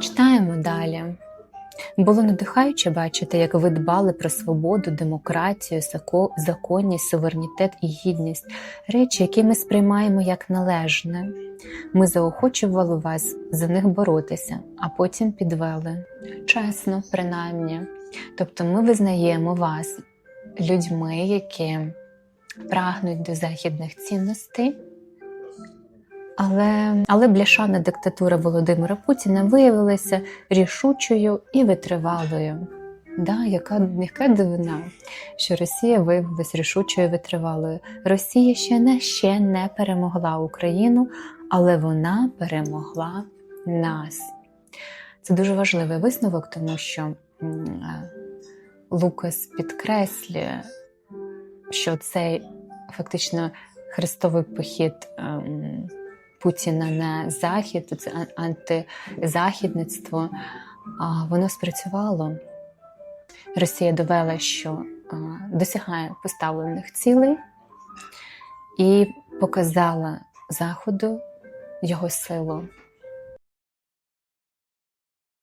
Читаємо далі. Було надихаюче бачити, як ви дбали про свободу, демократію, законність, суверенітет і гідність, речі, які ми сприймаємо як належне. Ми заохочували вас за них боротися, а потім підвели. Чесно, принаймні. Тобто ми визнаємо вас людьми, які прагнуть до західних цінностей. Але, але бляшана диктатура Володимира Путіна виявилася рішучою і витривалою. Да, яка, яка дивина, що Росія виявилася рішучою і витривалою. Росія ще не, ще не перемогла Україну, але вона перемогла нас. Це дуже важливий висновок, тому що е, Лукас підкреслює, що цей фактично хрестовий похід ем, Путіна на захід, це антизахідництво, а, воно спрацювало. Росія довела, що досягає поставлених цілей і показала Заходу його силу.